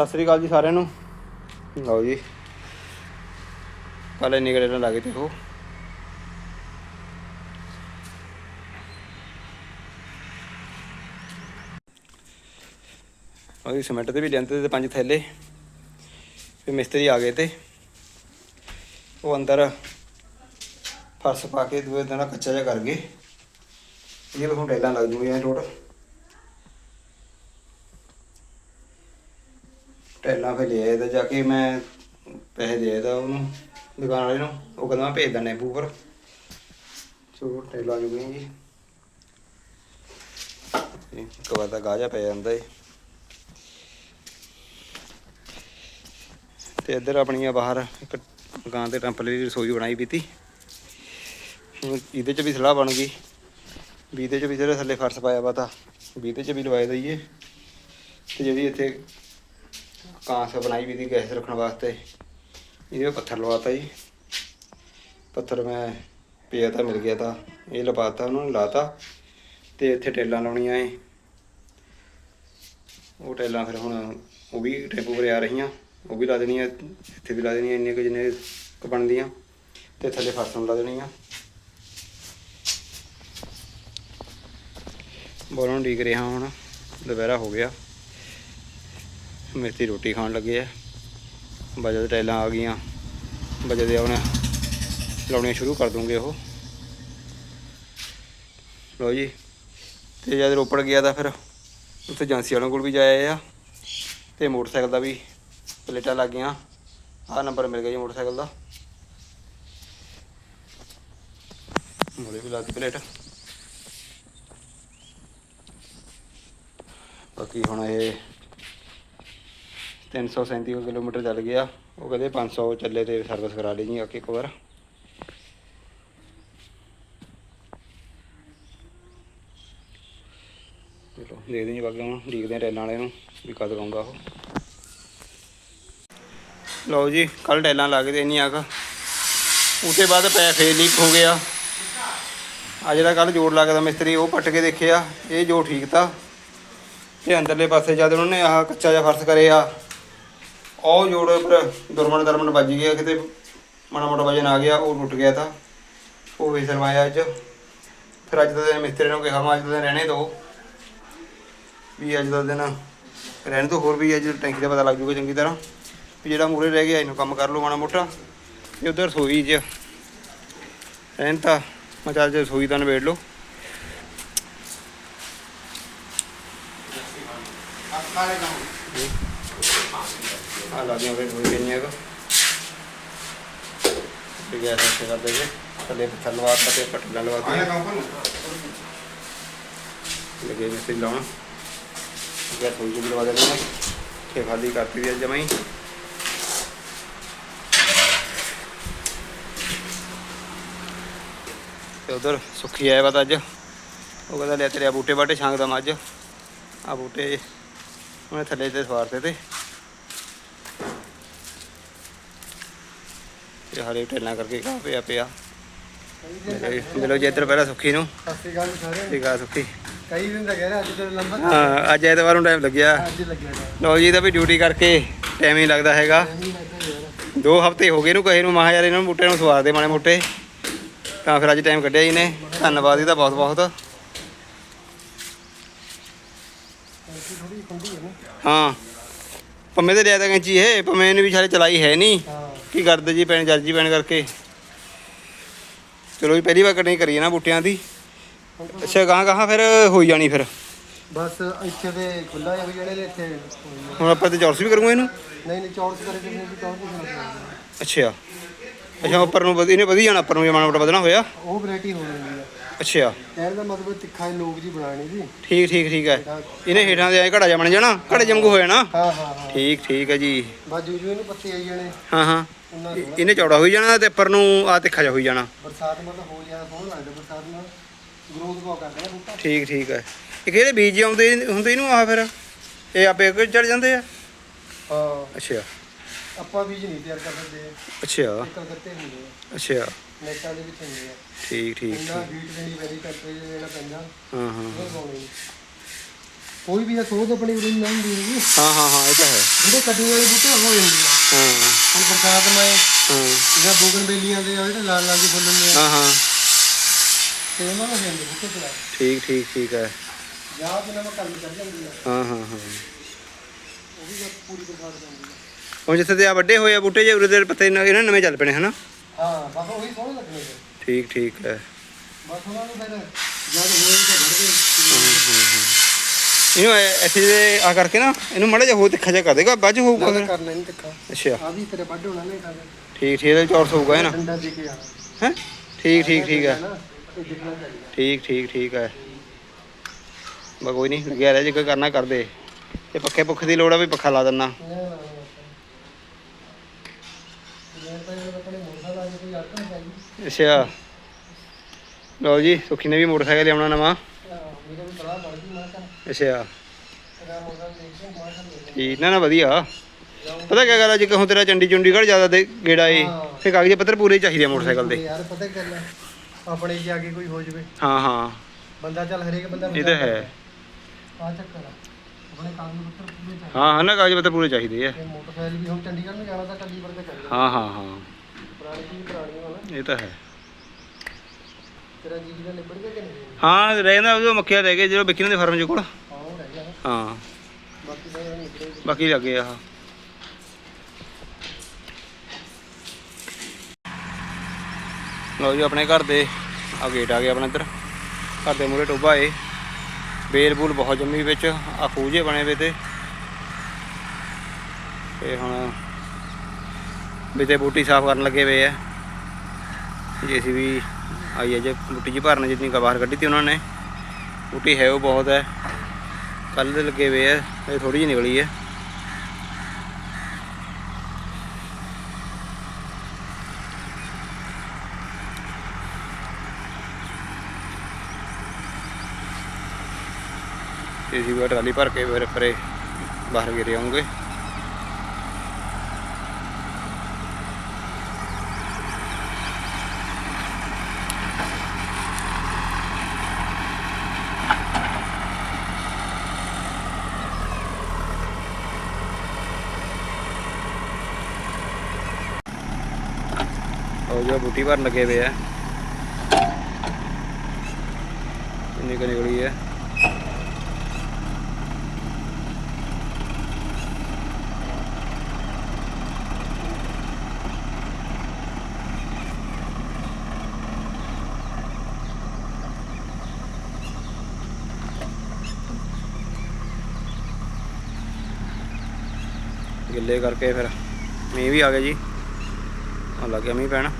ਸਤਿ ਸ੍ਰੀ ਅਕਾਲ ਜੀ ਸਾਰਿਆਂ ਨੂੰ। ਲਓ ਜੀ। ਕਾਲੇ ਨਿਗੜੇ ਨਾਲ ਲੱਗੇ ਤੇ ਉਹ ਸਿਮੈਂਟ ਤੇ ਵੀ ਲੈਂਦੇ ਤੇ ਪੰਜ ਥੈਲੇ। ਫਿਰ ਮਿਸਤਰੀ ਆ ਗਏ ਤੇ। ਉਹ ਅੰਦਰ ਫਰਸ਼ ਪਾ ਕੇ ਦੂਏ ਦਿਨ ਕੱਚਾ ਜਿਹਾ ਕਰ ਗਏ। ਇਹ ਵੀ ਹੁਣ ਟੈਲਾਂ ਲੱਗ ਜੂਗੀਆਂ ਟੋਟਲ ਟੈਲਾਂ ਫਿਰ ਲਿਆ ਤਾਂ ਜਾ ਕੇ ਮੈਂ ਪੈਸੇ ਦੇ ਆਇਆ ਉਹਨੂੰ, ਦੁਕਾਨ ਵਾਲੇ ਨੂੰ। ਉਹ ਕਹਿੰਦਾ ਮੈਂ ਭੇਜ ਦਿੰਦਾ ਨੇਬੂ ਪਰ ਸੋ ਟੈਲਾਂ ਜੁਗੀਆਂ ਜੀ ਇਹ ਕਵਾ ਦਾ ਗਾਜਾ ਪੈ ਜਾਂਦਾ ਏ। ਤੇ ਇੱਧਰ ਆਪਣੀਆਂ ਬਾਹਰ ਇੱਕ ਦੁਕਾਨ ਤੇ ਟੈਂਪਰੇਰੀ ਰਸੋਈ ਬਣਾਈ ਪੀਤੀ ਹੁਣ ਇਹਦੇ ਚ ਵੀ ਸਲਾਹ ਬਣ ਗਈ। ਵੀ ਇਹਦੇ ਚ ਵੀ ਜਿਹੜੇ ਥੱਲੇ ਫਰਸ਼ ਪਾਇਆ ਵਾ ਤਾਂ ਵੀ ਇਹਦੇ ਚ ਵੀ ਲਵਾਏ ਦਈਏ। ਤੇ ਜਿਹੜੀ ਇੱਥੇ ਕਾਂਸ ਬਣਾਈ ਵੀ ਦੀ ਗੈਸ ਰੱਖਣ ਵਾਸਤੇ। ਇਹਦੇ ਵਿੱਚ ਪੱਥਰ ਲਵਾਤਾ ਜੀ। ਪੱਥਰ ਮੈਂ ਪਿਆ ਤਾਂ ਮਿਲ ਗਿਆ ਤਾਂ, ਇਹ ਲਵਾਤਾ, ਉਹਨਾਂ ਨੇ ਲਾਤਾ ਤੇ ਇੱਥੇ ਟੈਲਾਂ ਲਾਉਣੀਆਂ ਏ ਉਹ ਟੈਲਾਂ ਫਿਰ ਹੁਣ ਉਹ ਵੀ ਟੈਂਪੂ ਪਰ ਆ ਰਹੀਆਂ, ਉਹ ਵੀ ਲਾ ਦੇਣੀਆਂ, ਇੱਥੇ ਵੀ ਲਾ ਦੇਣੀਆਂ ਇੰਨੇ ਕੁ ਜਿੰਨੇ ਕੁ ਬਣਦੀਆਂ ਤੇ ਥੱਲੇ ਫਰਸ਼ ਨੂੰ ਲਾ ਦੇਣੀਆਂ। ਬੋਲੋਂ ਡੀਕ ਰਿਹਾ ਹੁਣ, ਦੁਪਹਿਰਾ ਹੋ ਗਿਆ। ਮੇਥੀ ਰੋਟੀ ਖਾਣ ਲੱਗੇ ਆ। ਦੇ ਟੈਲਾਂ ਆ ਗਈਆਂ। ਬਜਾ ਦੇ ਹੁਣ ਲਾਉਣੀਆਂ ਸ਼ੁਰੂ ਕਰ ਦੂੰਗੇ ਉਹ। ਲੋ ਜੀ। ਤੇ ਜਦ ਰੋਪੜ ਗਿਆ ਤਾਂ ਫਿਰ ਉੱਥੇ ਏਜੰਸੀ ਵਾਲਿਆਂ ਕੋਲ ਵੀ ਜਾਇਆ ਆ। ਤੇ ਮੋਟਰਸਾਈਕਲ ਦਾ ਵੀ ਪਲੇਟਾਂ ਲੱਗ ਗਈਆਂ। ਆਹ ਨੰਬਰ ਮਿਲ ਗਿਆ ਜੀ ਮੋਟਰਸਾਈਕਲ ਦਾ। ਮੋਲੇ ਵੀ ਲੱਗ ਗਈ ਪਲੇਟ। ਬਾਕੀ ਹੁਣ ਇਹ 337 ਕੁ ਕਿਲੋਮੀਟਰ ਚੱਲ ਗਿਆ। ਉਹ ਕਹਿੰਦੇ 500 ਚੱਲੇ ਤੇ ਸਰਵਿਸ ਕਰਾ ਲਈ ਜੀ ਆ ਇੱਕ ਵਾਰ। ਚਲੋ, ਦੇਖਦੇ ਜੀ ਬਾਕੀ ਹੁਣ, ਦੇਖਦੇ ਹਾਂ ਟੈਲਾਂ ਵਾਲੇ ਨੂੰ ਵੀ ਕਦ ਆਉਂਦਾ ਉਹ। ਲਓ ਜੀ ਕੱਲ ਟੈਲਾਂ ਲੱਗ ਗਏ ਇੰਨੀਆਂ ਕੁ ਉਤੇ ਬਾਅਦ ਪੈ ਫੇਰ ਲੀਕ ਹੋ ਗਿਆ। ਆ ਜਿਹੜਾ ਕੱਲ ਜੋੜ ਲੱਗਦਾ ਮਿਸਤਰੀ, ਉਹ ਪੱਟ ਕੇ ਦੇਖਿਆ, ਇਹ ਜੋ ਠੀਕ ਤਾ। ਤੇ ਅੰਦਰਲੇ ਪਾਸੇ ਜਦ ਉਹਨਾਂ ਨੇ ਆਹ ਕੱਚਾ ਜਿਹਾ ਫਰਸ਼ ਕਰਿਆ ਉਹ ਜੋੜ ਪਰ ਦੁਰਮਣ ਦਰਮਣ ਵੱਜ ਗਿਆ, ਕਿਤੇ ਮਾੜਾ ਮੋਟਾ ਵਜਨ ਆ ਗਿਆ, ਉਹ ਟੁੱਟ ਗਿਆ ਤਾਂ। ਉਹ ਵੀ ਸਰਵਾਇਆ ਅੱਜ। ਫਿਰ ਅੱਜ ਦਾ ਦਿਨ ਮਿਸਤਰੀ ਨੂੰ ਕਿਹਾ, ਮੈਂ ਅੱਜ ਦਾ ਦਿਨ ਰਹਿਣੇ ਦੋ। ਵੀ ਅੱਜ ਦਾ ਦਿਨ ਰਹਿਣ ਤੋਂ ਹੋਰ ਵੀ ਅੱਜ ਟੈਂਕੀ ਦਾ ਪਤਾ ਲੱਗ ਜੂਗਾ ਚੰਗੀ ਤਰ੍ਹਾਂ। ਵੀ ਜਿਹੜਾ ਮੂਰੇ ਰਹਿ ਗਿਆ, ਇਹਨੂੰ ਕੰਮ ਕਰ ਲਓ ਮਾੜਾ ਮੋਟਾ। ਤੇ ਉਧਰ ਰਸੋਈ 'ਚ ਰਹਿਣ ਤਾਂ, ਮੈਂ ਚੱਲ ਜੇ ਰਸੋਈ ਤਾਂ ਨਿਬੇੜ ਲਓ। ਆ ਲਾ ਦਿਆਂ ਫਿਰ ਹੋਈ ਕਿੰਨੀ ਹੈਗਾ ਤੇ ਗੈਸ ਅੱਛੇ ਕਰ ਦੇਗੇ ਥੱਲੇ ਪੱਥਰ ਲਵਾਤਾ ਤੇ ਪੱਟੀਆਂ ਲਵਾਤੀਆਂ ਲੱਗੇ ਮਿਸਤਰੀ ਲਾਉਣ ਗੈਸ ਹੋਈ ਜੀ ਲਵਾ ਦੇਣਾ ਤੇ ਖਾਲੀ ਕਰਤੀ ਵੀ ਅੱਜ ਜਮਾਈ ਤੇ ਉਧਰ ਸੁੱਖੀ ਆਇਆ ਵਾ ਤਾਂ ਅੱਜ ਉਹ ਕਹਿੰਦਾ ਲੈ ਤੇਰੇ ਬੂਟੇ ਬਾਟੇ ਛਾਂਗਦਾ ਮੈਂ ਅੱਜ ਆ ਬੂਟੇ ਉਹਨੇ ਥੱਲੇ ਤੇ ਸਵਾਰਤੇ ਤੇ ਤੇ ਹਰੇ ਟੈਲਾਂ ਕਰਕੇ ਕਾ ਪਿਆ ਪਿਆ। ਮਿਲੋ- ਜੀ ਇੱਧਰ ਪਹਿਲਾਂ ਸੁੱਖੀ ਨੂੰ। ਸਤਿ ਸ਼੍ਰੀ ਅਕਾਲ ਜੀ ਸਾਰਿਆਂ ਨੂੰ। ਠੀਕ ਆ ਸੁੱਖੀ। ਕਈ ਦਿਨ ਦਾ ਕਹਿ ਰਿਹਾ ਅੱਜ ਤੇ ਨੰਬਰ ਹਾਂ ਅੱਜ ਐਤਵਾਰ ਨੂੰ ਟਾਈਮ ਲੱਗਿਆ। ਅੱਜ ਲੱਗਿਆ ਦਾ ਲਓ ਜੀ ਇਹਦਾ ਵੀ ਡਿਊਟੀ ਕਰਕੇ ਟਾਈਮ ਹੀ ਲੱਗਦਾ ਹੈਗਾ। ਦੋ ਹਫ਼ਤੇ ਹੋ ਗਏ ਇਹਨੂੰ ਕਹੇ ਨੂੰ ਮਹਾ ਯਾਰ ਇਹਨਾਂ ਨੂੰ ਬੂਟੇ ਨੂੰ ਸਵਾਰ ਦੇ ਮਾੜੇ ਮੋਟੇ। ਤਾਂ ਫਿਰ ਅੱਜ ਟਾਈਮ ਕੱਢਿਆ ਜੀ ਨੇ ਧੰਨਵਾਦ ਇਹਦਾ ਬਹੁਤ ਬਹੁਤ। ਖੁੰਡੀ ਹੈ ਨਾ। ਪੰਮੇ ਤੇ ਲਿਆ ਤਾਂ ਕੈਂਚੀ ਇਹ ਪੰਮੇ ਨੇ ਵੀ ਸਾਰੇ ਚਲਾਈ ਹੈ ਨਹੀਂ। ਕੀ ਕਰਦੇ ਜੀ ਪੈਣ ਜਰਜੀ ਪੈਣ ਕਰਕੇ? ਚਲੋ ਜੀ ਪਹਿਲੀ ਵਾਰ ਕਟਿੰਗ ਕਰੀਏ ਨਾ ਬੂਟਿਆਂ ਦੀ। ਅੱਛਾ ਗਾਂ ਗਾਹਾਂ ਫਿਰ ਹੋਈ ਜਾਣੀ ਫਿਰ। ਬਸ ਇੱਥੇ ਤੇ ਖੁੱਲਾ ਜਿਹਾ ਵੀ ਜਿਹੜੇ ਨੇ ਇੱਥੇ। ਹੁਣ ਆਪਾਂ ਤੇ ਚੌਰਸ ਵੀ ਕਰੂਗੇ ਇਹਨੂੰ? ਨਹੀਂ ਨਹੀਂ ਚੌਰਸ ਕਰੇ ਤੇ ਵੀ ਚੌਰਸ ਨਹੀਂ ਹੋਣਾ ਅੱਛਾ। ਅੱਛਾ ਉੱਪਰ ਨੂੰ ਵਧ- ਇਹਨੇ ਵਧੀ ਜਾਣਾ ਉੱਪਰ ਨੂੰ ਜੇ ਮੋਟਾ ਵਧਣਾ ਹੋਇਆ? ਉਹ ਵੈਰਾਈਟੀ ਹੋ ਜਾਂਦੀ ਹੈ ਅੱਛਾ। ਕਹਿਣ ਦਾ ਮਤਲਬ ਤਿੱਖਾ ਲੋਕ ਜੀ ਬਣਾਣੀ ਜੀ। ਠੀਕ ਠੀਕ ਠੀਕ ਹੈ। ਇਹਨੇ ਹੇਠਾਂ ਦੇ ਐ ਘੜਾ ਜਾ ਬਣ ਜਾਣਾ ਘੜੇ ਜਮਗੂ ਹੋ ਜਾਣਾ? ਹਾਂ ਹਾਂ ਹਾਂ। ਠੀਕ ਠੀਕ ਹੈ ਜੀ। ਬਸ ਜੂ ਜੂ ਇਹਨੂੰ ਪੱਤੇ ਆਈ ਜਾਣੇ। ਹਾਂ ਹਾਂ। ਇਹਨੇ ਚੌੜਾ ਹੋਈ ਜਾਣਾ ਤੇ ਉੱਪਰ ਨੂੰ ਆ ਤਿੱਖਾ ਜਾ ਹੋਈ ਜਾਣਾ। ਬਰਸਾਤ ਮਤਲਬ ਹੋ ਜਾਣਾ ਸੋਹਣਾ ਲੱਗਦਾ ਬਰਸਾਤ ਨਾਲ ਗਰੋਥ ਬਹੁਤ ਕਰਦਾ ਬੂਟਾ। ਠੀਕ ਠੀਕ ਹੈ ਇਹ ਕਿਹੜੇ ਬੀਜ ਆਉਂਦੇ ਹੁੰਦੇ ਇਹਨੂੰ ਆ ਫਿਰ? ਇਹ ਆਪੇ ਚੜ ਜਾਂਦੇ ਆ? ਹਾਂ। ਅੱਛਾ। ਆਪਾਂ ਬੀਜ ਨਹੀਂ ਤਿਆਰ ਕਰ ਸਕਦੇ। ਅੱਛਾ। ਕਲਕੱਤੇ ਹੁੰਦੇ ਆ। ਅੱਛਾ। ਨੈਟਾਂ ਦੇ ਵਿੱਚ ਹੁੰਦੇ ਆ। ਠੀਕ ਠੀਕ ਇੰਨਾ ਹੀਟ ਦੇਣੀ ਪੈਂਦੀ ਟੈਂਪਰੇਚਰ ਦੇਣਾ ਪੈਂਦਾ। ਹਾਂ ਹਾਂ ਕੋਈ ਵੀ ਸੋਧ ਆਪਣੀ ਉਰੇ ਨਹੀਂ ਹੁੰਦੀ ਹੈਗੀ। ਹਾਂ ਹਾਂ ਹਾਂ ਇਹ ਤਾਂ ਹੈ। ਜਿਹੜੇ ਕੱਟੂ ਵਾਲੇ ਬੂਟੇ ਹੋ ਜਾਂਦੇ ਆ। ਹਾਂ। ਹੁਣ ਬਰਸਾਤ ਮੈਂ ਹਾਂ। ਜਿਹੜਾ ਬੋਗਨ ਬੇਲੀਆਂ ਦੇ ਆ ਜਿਹੜੇ ਲਾਲ ਲਾਲ ਜਿਹੇ ਫੁੱਲ ਹੁੰਦੇ ਆ। ਹਾਂ ਹਾਂ। ਤੇ ਉਹਨਾਂ ਨੂੰ ਜਾਂਦੇ ਬੂਟੇ ਤੇ ਲਾ ਠੀਕ ਠੀਕ ਠੀਕ ਹੈ। ਜਾਂ ਬਿਨਾਂ ਮੈਂ ਕੰਮ ਚੱਲ ਜਾਂਦੀ ਆ। ਹਾਂ ਹਾਂ ਹਾਂ। ਉਹ ਵੀ ਜਦ ਪੂਰੀ ਬਰਸਾਤ ਜਾਂਦੀ ਆ। ਹੁਣ ਜਿੱਥੇ ਤੇ ਆ ਵੱਡੇ ਹੋਏ ਆ ਬੂਟੇ ਜੇ ਉਰੇ ਦੇ ਪੱਤੇ ਇਹਨਾਂ ਨਵੇਂ ਚੱਲ ਪਣੇ ਹਨਾ? ਹਾਂ ਬਸ ਉਹੀ ਸੋਹਣੇ ਲੱਗਣੇ ਠੀਕ ਠੀਕ ਹੈ। ਬਸ ਉਹਨਾਂ ਨੂੰ ਫਿਰ ਜਦ ਹੋਏ ਤਾਂ ਵੜ ਗਏ ਇਹਨੂੰ ਐ- ਇੱਥੇ ਜੇ ਆ ਕਰਕੇ ਨਾ ਇਹਨੂੰ ਮੜਾ ਜਿਹਾ ਹੋ ਤਿੱਖਾ ਜਿਹਾ ਕਰ ਦੇਗਾ ਚ ਹੋਊਗਾ ਫਿਰ ਕਰਨਾ ਨਹੀਂ ਤਿੱਖਾ। ਅੱਛਾ। ਆ ਵੀ ਤੇਰੇ ਵੱਢ ਹੋਣਾ ਨਹੀਂ ਖਾਦੇ ਠੀਕ ਠੀਕ ਇਹਦੇ ਚੌਰਸ ਹੋਊਗਾ ਇਹ ਨਾ। ਡੰਡਾ ਦੇ ਕੇ ਆ। ਹੈ? ਠੀਕ ਠੀਕ ਠੀਕ ਹੈ ਨਾ ਇਹ ਦਿਖਣਾ ਚਾਹੀਦਾ। ਠੀਕ ਠੀਕ ਠੀਕ ਹੈ ਬਾ ਕੋਈ ਨਹੀਂ ਲੱਗਿਆ ਰਹਿ ਜੇ ਕੋਈ ਕਰਨਾ ਕਰ ਦੇ ਤੇ ਪੱਖੇ ਪੁੱਖ ਦੀ ਲੋੜ ਆ ਵੀ ਪੱਖਾ ਲਾ ਦਿੰਨਾ। ਅੱਛਾ। ਲਓ ਜੀ ਸੁਖੀ ਨੇ ਵੀ ਮੋਟਰਸਾਈਕਲ ਲਿਆਉਣਾ ਨਵਾਂ ਮੇਰੇ ਵੀ ਬੜਾ ਬਣ ਗਈ ਮੈਂ ਕਿਹਾ ਅੱਛਾ। ਠੀਕ ਨਾ ਨਾ ਵਧੀਆ। ਪਤਾ ਕੀ ਗੱਲ ਆ ਜੇ ਕਹੂੰ ਤੇਰਾ ਚੰਡੀ ਚੁੰਡੀਗੜ੍ਹ ਜ਼ਿਆਦਾ ਦੇ ਗੇੜਾ ਏ ਤੇ ਕਾਗਜ਼ ਪੱਤਰ ਪੂਰੇ ਚਾਹੀਦੇ ਆ ਮੋਟਰਸਾਈਕਲ ਦੇ। ਯਾਰ ਪਤਾ ਕੀ ਗੱਲ ਆਪਣੇ ਜਾ ਕੇ ਕੋਈ ਹੋ ਜਵੇ। ਹਾਂ ਹਾਂ। ਬੰਦਾ ਚੱਲ ਹਰੇਕ ਬੰਦਾ ਇਹ ਤਾਂ ਹੈ। ਆ ਚੱਕਰ ਆ। ਆਪਣੇ ਕਾਗਜ਼ ਪੱਤਰ ਪੂਰੇ ਚਾਹੀਦੇ। ਹਾਂ ਹਾਂ ਨਾ ਕਾਗਜ਼ ਪੱਤਰ ਪੂਰੇ ਚਾਹੀਦੇ ਆ। ਮੋਟਰਸਾਈਕਲ ਵੀ ਹੁਣ ਚੰਡੀਗੜ੍ਹ ਨੂੰ ਜਾਣਾ ਤਾਂ ਕੱਲੀ ਵਰਗਾ ਚਾਹੀਦਾ। ਹਾਂ ਹਾਂ ਹਾਂ। ਪੁਰਾਣੀ ਪੁਰਾਣੀ ਇਹ ਤਾਂ ਹੈ। ਤੇਰਾ ਜੀ ਦਾ ਨਿਬੜ ਗਿਆ ਕਿ ਨਹੀਂ? ਹਾਂ ਰਹਿੰਦਾ ਉਹ ਮੱਖੀਆਂ ਰਹਿ ਗਏ ਜਦੋਂ ਵਿੱਕੀ ਦੇ ਫਾਰਮ ਚ ਕੋਲ। ਹਾਂ ਉਹ ਰਹਿ ਗਿਆ। ਹਾਂ। ਬਾਕੀ ਤਾਂ ਨਿਬੜੇ ਬਾਕੀ ਲੱਗੇ ਆ ਲਓ ਜੀ ਆਪਣੇ ਘਰ ਦੇ ਆ ਗੇਟ ਆ ਗਿਆ ਆਪਣਾ ਇੱਧਰ। ਘਰ ਦੇ ਮੂਹਰੇ ਟੋਬਾ ਏ। ਬੇਲ ਬੂਲ ਬਹੁਤ ਜੰਮੀ ਵਿੱਚ। ਆ ਖੂਜੇ ਬਣੇ ਵੇ ਤੇ। ਤੇ ਹੁਣ ਵੀ ਤੇ ਬੂਟੀ ਸਾਫ਼ ਕਰਨ ਲੱਗੇ ਵੇ ਆ। ਜੇਸੀ ਵੀ ਆਈ ਹੈ ਜੇ ਬੂਟੀ ਜੀ ਭਰਨ ਜਿੰਨੀ ਕੁ ਬਾਹਰ ਕੱਢੀ ਤੀ ਉਹਨਾਂ ਨੇ। ਬੂਟੀ ਹੈ ਉਹ ਬਹੁਤ ਹੈ। ਕੱਲ ਦੇ ਲੱਗੇ ਵੇ ਆ ਇਹ ਥੋੜੀ ਜਿਹੀ ਨਿਕਲੀ ਹੈ। ਜੀ ਟਰਾਲੀ ਭਰ ਕੇ ਫਿਰ ਪਰੇ ਬਾਹਰ ਗਿਰੇ ਆਉਂਗੇ। ਉਹ ਜੋ ਬੂਟੀ ਭਰਨ ਲੱਗੇ ਵੇ ਆ। ਕਿੰਨੀ ਕੁ ਨਿਕਲੀ ਹੈ ਗਿੱਲੇ ਕਰਕੇ ਫਿਰ। ਮੀਂਹ ਵੀ ਆ ਗਿਆ ਜੀ। ਆ ਲੱਗ ਗਿਆ ਮੀਂਹ ਪੈਣਾ।